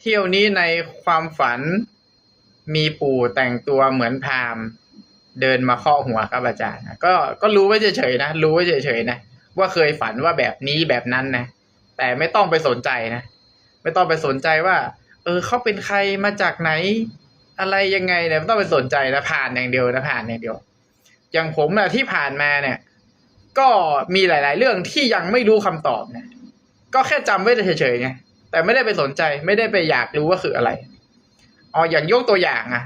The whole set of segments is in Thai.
เที่ยวนี้ในความฝันมีปู่แต่งตัวเหมือนพราหมณ์เดินมาเคาะหัวครับอาจารย์ก็ก็รู้ไว้เฉยๆนะรู้ไว้เฉยๆนะว่าเคยฝันว่าแบบนี้แบบนั้นนะแต่ไม่ต้องไปสนใจนะไม่ต้องไปสนใจว่า เออเขาเป็นใครมาจากไหน อะไรยังไงเนี่ยไม่ต้องไปสนใจนะผ่านอย่างเดียวนะผ่านอย่างเดียว อย่างผมนะที่ผ่านมาเนี่ย ก็มีหลาย ๆ เรื่องที่ยังไม่รู้คำตอบนะก็แค่จำไว้เฉยๆไง แต่ไม่ได้ไปสนใจ ไม่ได้ไปอยากรู้ว่าคืออะไรอ๋ออย่างยกตัวอย่างอะ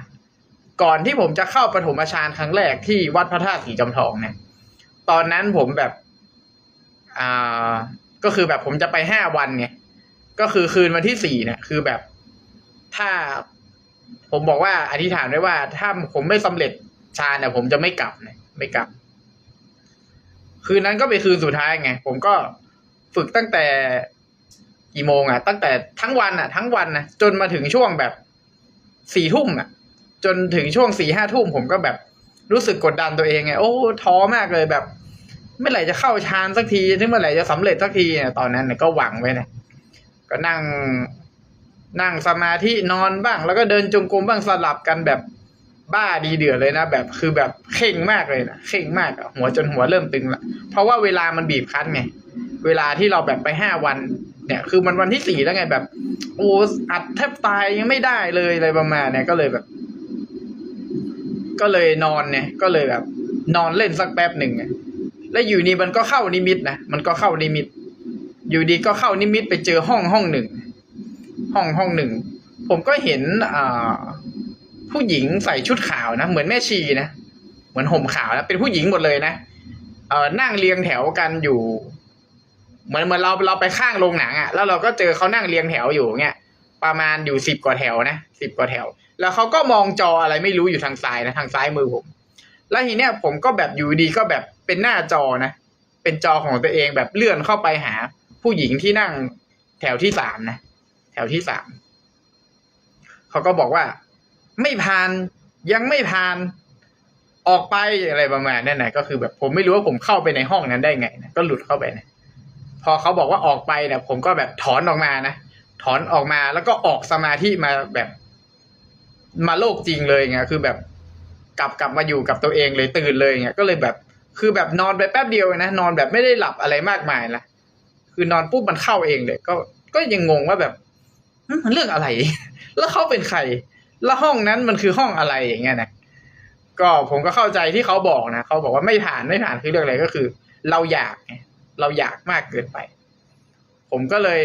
ก่อนที่ผมจะเข้าปฐมฌานครั้งแรกที่วัดพระธาตุสีจำทองเนี่ย ตอนนั้นผมแบบอ่าก็คือแบบผมจะไปห้าวันไงก็คือคืนวันที่สี่เนี่ย คือแบบถ้าผมบอกว่าอธิษฐานไว้ว่า ถ้าผมไม่สำเร็จฌานเนี่ยผมจะไม่กลับเนี่ยไม่กลับ คืนนั้นก็เป็นคืนสุดท้ายไง ผมก็ฝึกตั้งแต่ กี่โมงอะ ตั้งแต่ทั้งวันอะ ทั้งวันนะจนมาถึงช่วงแบบสี่ทุ่มอะ จนถึงช่วงสี่ห้าทุ่มผมก็แบบรู้สึกกดดันตัวเองไงโอ้ท้อมากเลยแบบเมื่อไหร่จะเข้าฌานสักทีถึงเมื่อไหร่จะสำเร็จสักทีเนี่ยตอนนั้นเนี่ยก็หวังไว้นะก็นั่งนั่งสมาธินอนบ้าง แล้วก็เดินจงกรมบ้างสลับกันแบบบ้าดีเดือดเลยนะแบบคือแบบเข่งมากเลยนะเข่งมากหัวจนหัวเริ่มตึงละเพราะว่าเวลามันบีบคั้นไงเวลาที่เราแบบไปห้าวัน เนี่ยคือมันวันที่สี่แล้วไงแบบ โอ้อัดแทบตายยังไม่ได้เลยอะไรประมาณเนี่ยก็เลยแบบ ก็เลยนอนเนี่ย ก็เลยแบบ นอนเล่นสักแป๊บหนึ่งแล้วอยู่นี่มันก็เข้านิมิตนะมันก็เข้านิมิต อยู่ดีก็เข้านิมิตไปเจอห้องห้องหนึ่งห้องห้องหนึ่ง ผมก็เห็นอ่าผู้หญิงใส่ชุดขาวนะเหมือนแม่ชีนะเหมือนห่มขาวนะเป็นผู้หญิงหมดเลยนะเออนั่งเรียงแถวกันอยู่ เหมือนเหมือนเราเราไปข้างโรงหนังอะ่ะแล้วเราก็เจอเขานั่งเรียงแถวอยู่เงี้ยประมาณอยู่สิบกว่าแถวนะสิบกว่าแถว แล้วเขาก็มองจออะไรไม่รู้อยู่ทางซ้ายนะทางซ้ายมือผม แล้วทีเนี้ยผมก็แบบอยู่ดีก็แบบเป็นหน้าจอนะเป็นจอของตัวเองแบบเลื่อนเข้าไปหา ผู้หญิงที่นั่งแถวที่สามนะแถวที่สามเขาก็บอกว่า ไม่ผ่านยังไม่ผ่านออกไปอะไรประมาณนั้นนะก็คือแบบผมไม่รู้ว่าผมเข้าไปในห้องนั้นได้ไงนะก็หลุดเข้าไปนะ พอเขาบอกว่าออกไปเนี่ย ผมก็แบบถอนออกมานะถอนออกมาแล้วก็ออกสมาธิมาแบบ มาโลกจริงเลยไงคือแบบกลับกลับมาอยู่กับตัวเองเลยตื่นเลยไงก็เลยแบบ คือแบบนอนไปแป๊บเดียวนะนอนแบบไม่ได้หลับอะไรมากมายนะคือนอนปุ๊บมันเข้าเองเลย ก็ก็ยังงงว่าแบบมันเรื่องอะไร แล้วเขาเป็นใคร แล้วห้องนั้นมันคือห้องอะไรอย่างเงี้ยนะก็ผมก็เข้าใจที่เขาบอกนะเขาบอกว่าไม่ผ่านไม่ผ่านคือเรื่องอะไรก็คือ เราอยาก เราอยากมากเกินไป ผมก็เลย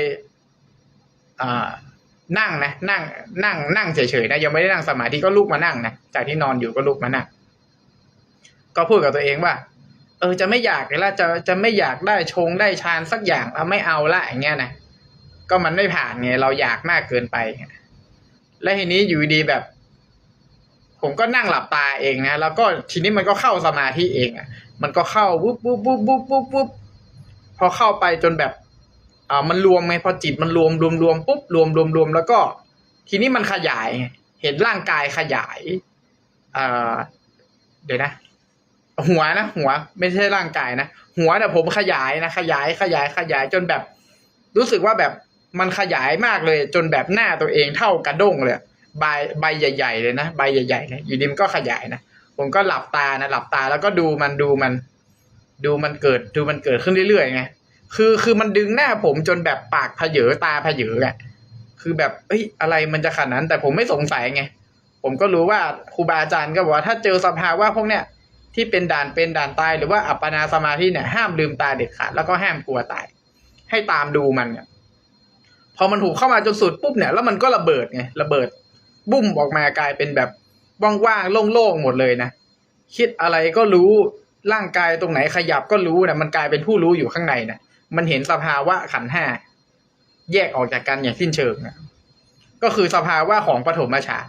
นั่งนะนั่ง นั่ง นั่งเฉยๆนะยังไม่ได้นั่งสมาธิก็ลุกมานั่งนะจากที่นอนอยู่ก็ลุกมานั่งก็พูดกับตัวเองว่า เออจะไม่อยากเลยละจะจะไม่อยากได้ชงได้ฌานสักอย่างแล้วไม่เอาละอย่างเงี้ยนะก็มันไม่ผ่านไงเราอยากมากเกินไปและทีนี้อยู่ดีแบบ ผมก็นั่งหลับตาเองนะแล้วก็ทีนี้มันก็เข้าสมาธิเองอะ มันก็เข้าวุบวุบวุบวุบวุบวุบ พอเข้าไปจนแบบอ่ามันรวมไงพอจิตมันรวมรวมรวมปุ๊บรวมรวมรวมแล้วก็ ทีนี้มันขยาย เห็นร่างกายขยายอ่าเดี๋ยวนะ หัวนะหัว ไม่ใช่ร่างกายนะหัวเนี่ยผมขยายนะขยายขยายขยายจนแบบ รู้สึกว่าแบบมันขยายมากเลย จนแบบหน้าตัวเองเท่ากระด้งเลยใบใบใหญ่ ๆ เลยนะใบใหญ่ๆเลยอยู่ดีมันก็ขยายนะผมก็หลับตานะหลับตาแล้วก็ดูมันดูมัน ดูมันเกิดดูมันเกิดขึ้นเรื่อยๆไงคือคือมันดึงหน้าผมจนแบบปากผยเยอตาผเยออะคือแบบเอ้ยอะไรมันจะขนาดนั้น แต่ผมไม่สงสัยไง ผมก็รู้ว่าครูบาอาจารย์ก็บอกว่าถ้าเจอสภาวะพวกเนี้ยที่เป็นด่านเป็นด่านตาย หรือว่าอัปปนาสมาธิเนี่ยห้ามลืมตาเด็ดขาดแล้วก็ห้ามกลัวตาย ให้ตามดูมันเนี่ยพอมันถูกเข้ามาจนสุดปุ๊บเนี่ยแล้วมันก็ระเบิดไงระเบิด บุ้มออกมากลายเป็นแบบว่างๆโล่งๆหมดเลยนะคิดอะไรก็รู้ ร่างกายตรงไหนขยับก็รู้นะมันกลายเป็นผู้รู้อยู่ข้างในนะมันเห็นสภาวะขันห้าแยกออกจากกันอย่างสิ้นเชิงนะก็คือสภาวะของปฐมฌาน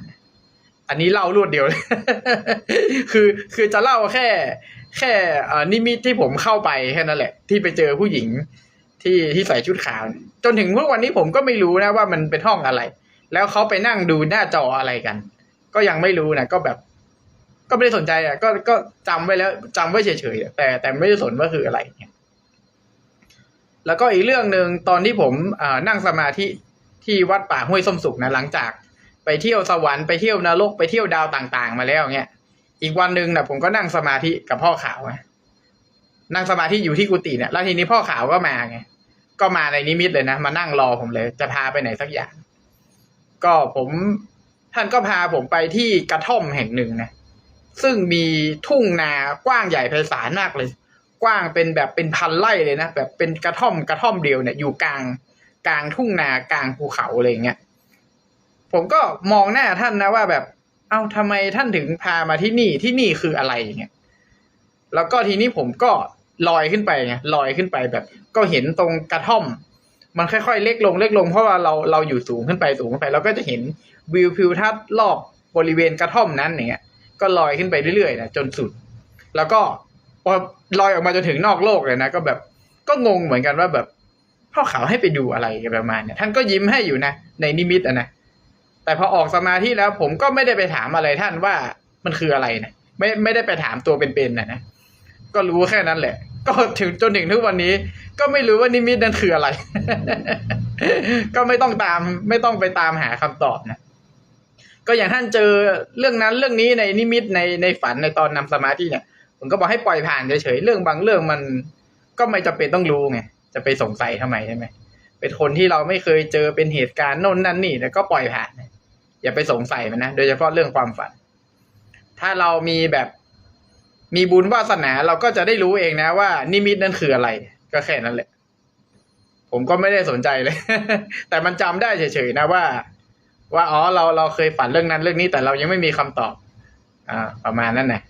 อันนี้เล่ารวดเดียวเลยคือคือจะเล่าแค่ แค่อนิมิตที่ผมเข้าไปแค่นั้นแหละ ที่ไปเจอผู้หญิงที่ที่ใส่ชุดขาว จนถึงทุกวันนี้ผมก็ไม่รู้นะว่ามันเป็นห้องอะไร แล้วเขาไปนั่งดูหน้าจออะไรกัน ก็ยังไม่รู้นะก็แบบ ก็ไม่ได้สนใจอะก็ก็จำไว้แล้วจำไว้เฉยๆแต่แต่ไม่ได้สนว่าคืออะไรเนี่ยแล้วก็อีกเรื่องหนึ่งตอนที่ผมนั่งสมาธิที่วัดป่าห้วยส้มสุกนะหลังจาก ไปเที่ยวสวรรค์ไปเที่ยวนรกไปเที่ยวดาวต่างๆ มาแล้วเงี้ยอีกวันหนึ่งนะผมก็นั่งสมาธิกับพ่อขาวไงนั่งสมาธิอยู่ที่กุฏิเนี่ยแล้วทีนี้พ่อขาวก็มาไงก็มาในนิมิตเลยนะ มานั่งรอผมเลย จะพาไปไหนสักอย่าง ก็ผมท่านก็พาผมไปที่กระท่อมแห่งหนึ่งนะ ซึ่งมีทุ่งนากว้างใหญ่ไพศาลมากเลย กว้างเป็นแบบเป็นพันไร่เลยนะแบบเป็นกระท่อมกระท่อมเดียวเนี่ยอยู่กลางกลางทุ่งนากลางภูเขาอะไรเงี้ยผมก็มองหน้าท่านนะว่าแบบ เอ้าทำไมท่านถึงพามาที่นี่ที่นี่คืออะไรอย่างเงี้ยแล้วก็ทีนี้ผมก็ลอยขึ้นไปไงลอยขึ้นไปแบบ ก็เห็นตรงกระท่อม มันค่อยๆเล็กลงเล็กลงเพราะว่าเราเราอยู่สูงขึ้นไปสูงขึ้นไปเราก็จะเห็นวิวทิวทัศน์รอบบริเวณกระท่อมนั้นอย่างเงี้ย ก็ลอยขึ้นไปเรื่อยๆนะจนสุด แล้วก็พอลอยออกมาจนถึงนอกโลกเลยนะก็แบบก็งงเหมือนกันว่าแบบพ่อขาวให้ไปดูอะไรประมาณเนี่ยท่านก็ยิ้มให้อยู่นะในนิมิตอะนะแต่พอออกสมาธิแล้วผมก็ไม่ได้ไปถามอะไรท่านว่ามันคืออะไรนะไม่ไม่ได้ไปถามตัวเป็นๆนะนะก็รู้แค่นั้นแหละ ก็ถึงจนถึงทุกวันนี้ ก็ไม่รู้ว่านิมิตนั้นคืออะไร ก็ไม่ต้องตาม ไม่ต้องไปตามหาคำตอบนะ ก็อย่างท่านเจอเรื่องนั้นเรื่องนี้ในนิมิตในในฝันในตอนนำสมาธิเนี่ยผมก็บอกให้ปล่อยผ่านเฉยๆเรื่องบางเรื่องมันก็ไม่จำเป็นต้องรู้ไงจะไปสงสัยทำไมใช่ไหมเป็นคนที่เราไม่เคยเจอเป็นเหตุการณ์โน่นนั่นนี่แล้วก็ปล่อยผ่านอย่าไปสงสัยมันนะโดยเฉพาะเรื่องความฝัน ถ้าเรามีแบบมีบุญวาสนาเราก็จะได้รู้เองนะว่า นิมิตนั่นคืออะไร ก็แค่นั้นแหละ ผมก็ไม่ได้สนใจเลย แต่มันจำได้เฉยๆนะว่า ว่าอ๋อเราเราเคยฝันเรื่องนั้นเรื่องนี้แต่เรายังไม่มีคำตอบ อ่า ประมาณนั้นนะ